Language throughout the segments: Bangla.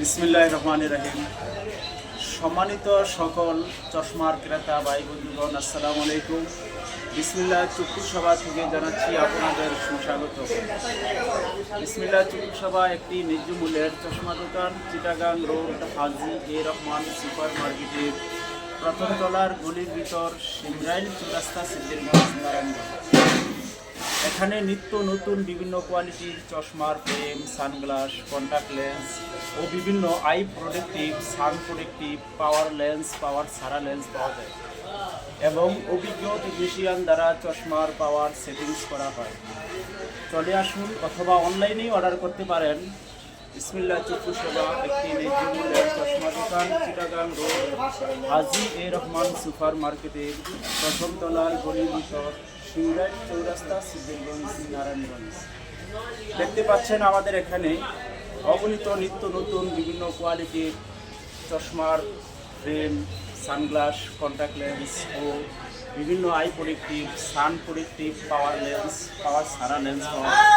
বিসমিল্লাহ রহমান রাহিম। সম্মানিত সকল চশমার ক্রেতা ভাই বন্ধুগণ, আসসালামু আলাইকুম। বিসমিল্লাহ চক্ষু সভা থেকে জানাচ্ছি আপনাদের সুস্বাগত। বিসমিল্লাহ চক্ষু সভা একটি ন্যায্য মূল্যের চশমা দোকান, Chittagong road, Haji A Rahman super মার্কেটের প্রথম তলার গলির ভিতর সিমরাইল চৌরাস্তা সিদ্দিরগঞ্জ নারায়ণগঞ্জ। এখানে নিত্য নতুন বিভিন্ন কোয়ালিটির চশমার ফ্রেম সানগ্লাস কন্টাক্ট লেন্স ও বিভিন্ন eye protective sun protective power lens power সারা লেন্স পাওয়া যায়। এবং অভিজ্ঞ টেকনিশিয়ান দ্বারা চশমার পাওয়ার সেটিংস করা হয়। চলে আসুন অথবা অনলাইনেই অর্ডার করতে পারেন। বিসমিল্লা চক্ষু সেবা, একটি ন্যায্য মূল্যের চশমা দোকান, Chittagong road, Haji A Rahman super মার্কেটের প্রথম তলার গলির ভিতর সিংরাইট চৌরাস্তা সিদ্দিরগঞ্জ নারায়ণগঞ্জ। দেখতে পাচ্ছেন আমাদের এখানে অগণিত নিত্য নতুন বিভিন্ন কোয়ালিটির চশমার ফ্রেম সানগ্লাস কন্ট্যাক্ট লেন্স ও বিভিন্ন eye protective sun protective power lens power সারা লেন্স পাওয়া যায়।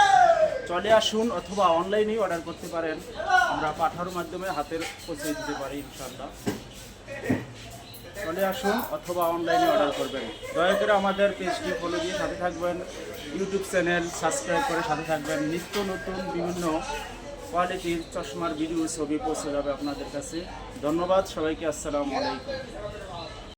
চলে আসুন অথবা অনলাইনেই অর্ডার করতে পারেন। আমরা পাঠানোর মাধ্যমে হাতের পৌঁছে দিতে পারি ইনশাল্লাহ চলে আসুন অথবা অনলাইনে অর্ডার করবেন। দয়া করে আমাদের পেজটি ফলো দিয়ে সাথে থাকবেন ইউটিউব চ্যানেল সাবস্ক্রাইব করে সাথে থাকবেন। নিত্য নতুন, বিভিন্ন কোয়ালিটির চশমার ভিডিও ছবি পৌঁছে যাবে আপনাদের কাছে। ধন্যবাদ, সবাইকে আসসালামু আলাইকুম।